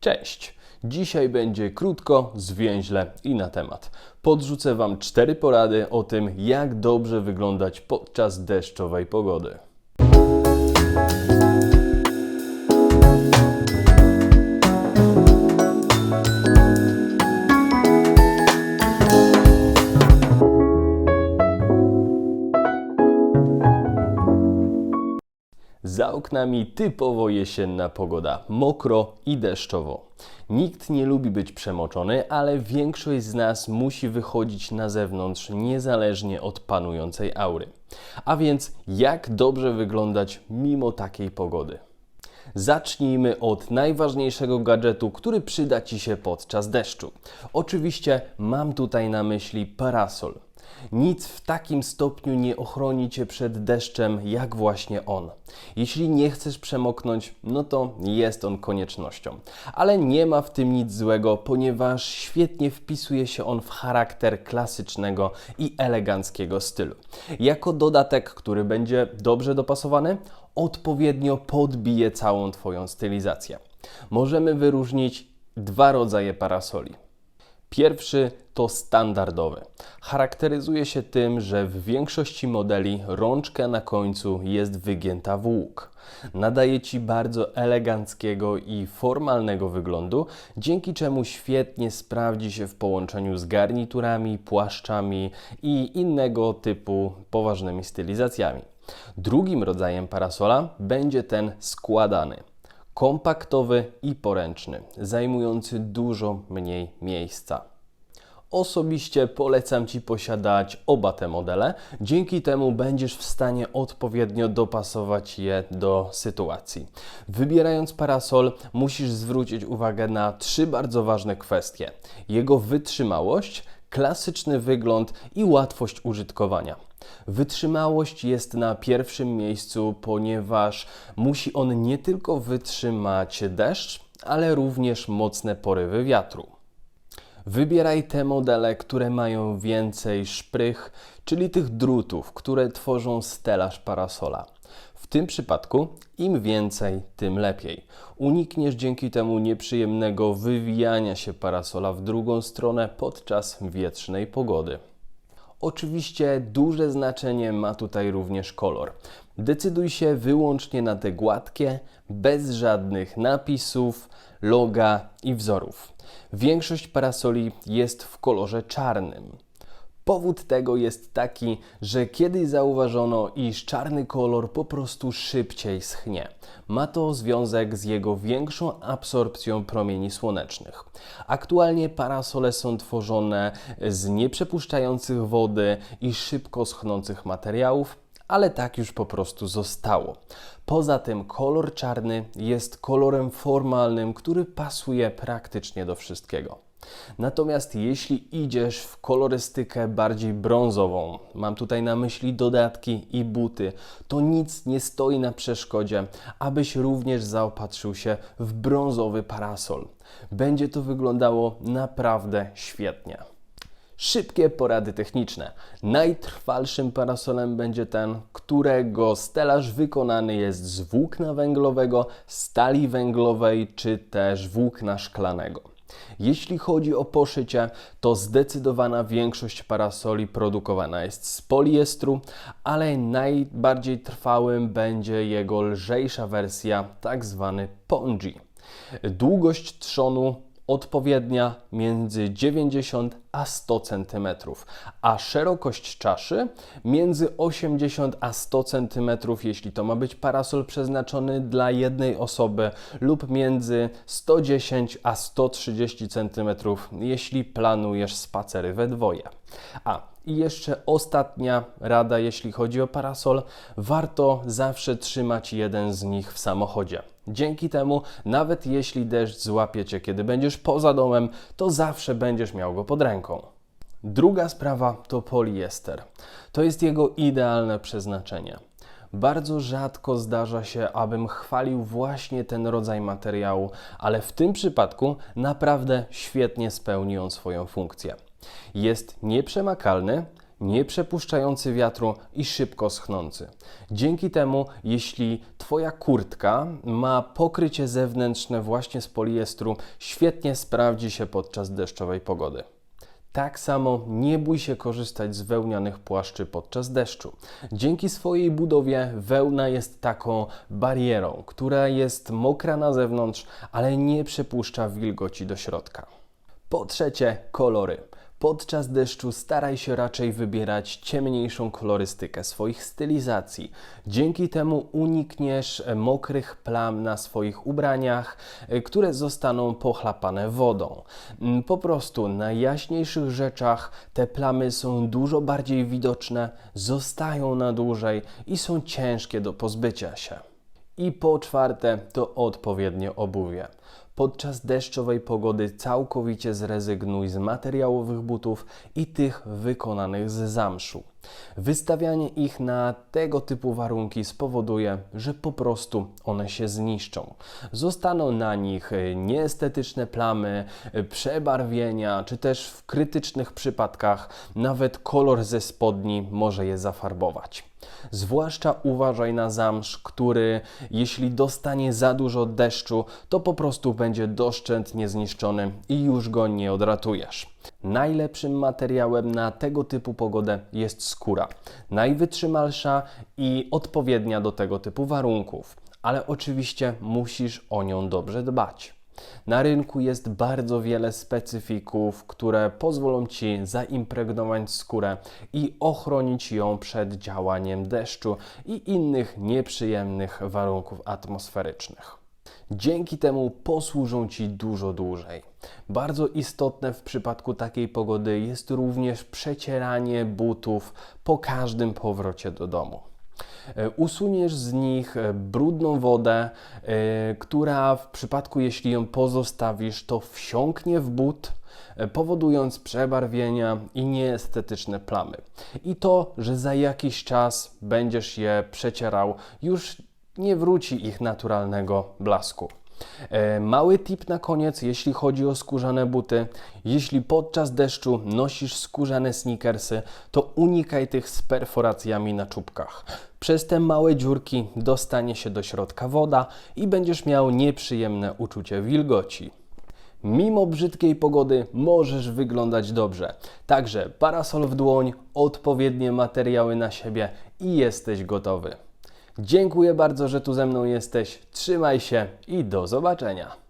Cześć! Dzisiaj będzie krótko, zwięźle i na temat. Podrzucę Wam cztery porady o tym, jak dobrze wyglądać podczas deszczowej pogody. Oknami typowo jesienna pogoda, mokro i deszczowo. Nikt nie lubi być przemoczony, ale większość z nas musi wychodzić na zewnątrz niezależnie od panującej aury. A więc jak dobrze wyglądać mimo takiej pogody? Zacznijmy od najważniejszego gadżetu, który przyda Ci się podczas deszczu. Oczywiście mam tutaj na myśli parasol. Nic w takim stopniu nie ochroni cię przed deszczem, jak właśnie on. Jeśli nie chcesz przemoknąć, no to jest on koniecznością. Ale nie ma w tym nic złego, ponieważ świetnie wpisuje się on w charakter klasycznego i eleganckiego stylu. Jako dodatek, który będzie dobrze dopasowany, odpowiednio podbije całą Twoją stylizację. Możemy wyróżnić dwa rodzaje parasoli. Pierwszy to standardowy. Charakteryzuje się tym, że w większości modeli rączka na końcu jest wygięta w łuk. Nadaje ci bardzo eleganckiego i formalnego wyglądu, dzięki czemu świetnie sprawdzi się w połączeniu z garniturami, płaszczami i innego typu poważnymi stylizacjami. Drugim rodzajem parasola będzie ten składany kompaktowy i poręczny, zajmujący dużo mniej miejsca. Osobiście polecam Ci posiadać oba te modele. Dzięki temu będziesz w stanie odpowiednio dopasować je do sytuacji. Wybierając parasol, musisz zwrócić uwagę na trzy bardzo ważne kwestie: jego wytrzymałość, klasyczny wygląd i łatwość użytkowania. Wytrzymałość jest na pierwszym miejscu, ponieważ musi on nie tylko wytrzymać deszcz, ale również mocne porywy wiatru. Wybieraj te modele, które mają więcej szprych, czyli tych drutów, które tworzą stelaż parasola. W tym przypadku im więcej, tym lepiej. Unikniesz dzięki temu nieprzyjemnego wywijania się parasola w drugą stronę podczas wietrznej pogody. Oczywiście duże znaczenie ma tutaj również kolor. Decyduj się wyłącznie na te gładkie, bez żadnych napisów, loga i wzorów. Większość parasoli jest w kolorze czarnym. Powód tego jest taki, że kiedyś zauważono, iż czarny kolor po prostu szybciej schnie. Ma to związek z jego większą absorpcją promieni słonecznych. Aktualnie parasole są tworzone z nieprzepuszczających wody i szybko schnących materiałów, ale tak już po prostu zostało. Poza tym kolor czarny jest kolorem formalnym, który pasuje praktycznie do wszystkiego. Natomiast jeśli idziesz w kolorystykę bardziej brązową, mam tutaj na myśli dodatki i buty, to nic nie stoi na przeszkodzie, abyś również zaopatrzył się w brązowy parasol. Będzie to wyglądało naprawdę świetnie. Szybkie porady techniczne. Najtrwalszym parasolem będzie ten, którego stelaż wykonany jest z włókna węglowego, stali węglowej czy też włókna szklanego. Jeśli chodzi o poszycie, to zdecydowana większość parasoli produkowana jest z poliestru, ale najbardziej trwałym będzie jego lżejsza wersja, tak zwany. Długość trzonu odpowiednia między 90 a 100 cm, a szerokość czaszy między 80 a 100 cm, jeśli to ma być parasol przeznaczony dla jednej osoby, lub między 110 a 130 cm, jeśli planujesz spacery we dwoje. A i jeszcze ostatnia rada, jeśli chodzi o parasol, warto zawsze trzymać jeden z nich w samochodzie. Dzięki temu, nawet jeśli deszcz złapie cię, kiedy będziesz poza domem, to zawsze będziesz miał go pod ręką. Druga sprawa to poliester. To jest jego idealne przeznaczenie. Bardzo rzadko zdarza się, abym chwalił właśnie ten rodzaj materiału, ale w tym przypadku naprawdę świetnie spełni on swoją funkcję. Jest nieprzemakalny, nie przepuszczający wiatru i szybko schnący. Dzięki temu, jeśli Twoja kurtka ma pokrycie zewnętrzne właśnie z poliestru, świetnie sprawdzi się podczas deszczowej pogody. Tak samo nie bój się korzystać z wełnianych płaszczy podczas deszczu. Dzięki swojej budowie wełna jest taką barierą, która jest mokra na zewnątrz, ale nie przepuszcza wilgoci do środka. Po trzecie, kolory. Podczas deszczu staraj się raczej wybierać ciemniejszą kolorystykę swoich stylizacji. Dzięki temu unikniesz e, mokrych plam na swoich ubraniach, e, które zostaną pochlapane wodą. Mm, Po prostu na jaśniejszych rzeczach te plamy są dużo bardziej widoczne, zostają na dłużej i są ciężkie do pozbycia się. I po czwarte, to odpowiednie obuwie. Podczas deszczowej pogody całkowicie zrezygnuj z materiałowych butów i tych wykonanych z zamszu. Wystawianie ich na tego typu warunki spowoduje, że po prostu one się zniszczą. Zostaną na nich nieestetyczne plamy, przebarwienia, czy też w krytycznych przypadkach nawet kolor ze spodni może je zafarbować. Zwłaszcza uważaj na zamsz, który jeśli dostanie za dużo deszczu, to po prostu będzie doszczętnie zniszczony i już go nie odratujesz. Najlepszym materiałem na tego typu pogodę jest skóra. Najwytrzymalsza i odpowiednia do tego typu warunków, ale oczywiście musisz o nią dobrze dbać. Na rynku jest bardzo wiele specyfików, które pozwolą Ci zaimpregnować skórę i ochronić ją przed działaniem deszczu i innych nieprzyjemnych warunków atmosferycznych. Dzięki temu posłużą Ci dużo dłużej. Bardzo istotne w przypadku takiej pogody jest również przecieranie butów po każdym powrocie do domu. E, Usuniesz z nich e, brudną wodę, e, która w przypadku, jeśli ją pozostawisz, to wsiąknie w but, powodując przebarwienia i nieestetyczne plamy. I to, że za jakiś czas będziesz je przecierał, już nie wróci ich naturalnego blasku. E, Mały tip na koniec, jeśli chodzi o skórzane buty. Jeśli podczas deszczu nosisz skórzane sneakersy, to unikaj tych z perforacjami na czubkach. Przez te małe dziurki dostanie się do środka woda i będziesz miał nieprzyjemne uczucie wilgoci. Mimo brzydkiej pogody możesz wyglądać dobrze. Także parasol w dłoń, odpowiednie materiały na siebie i jesteś gotowy. Dziękuję bardzo, że tu ze mną jesteś. Trzymaj się i do zobaczenia.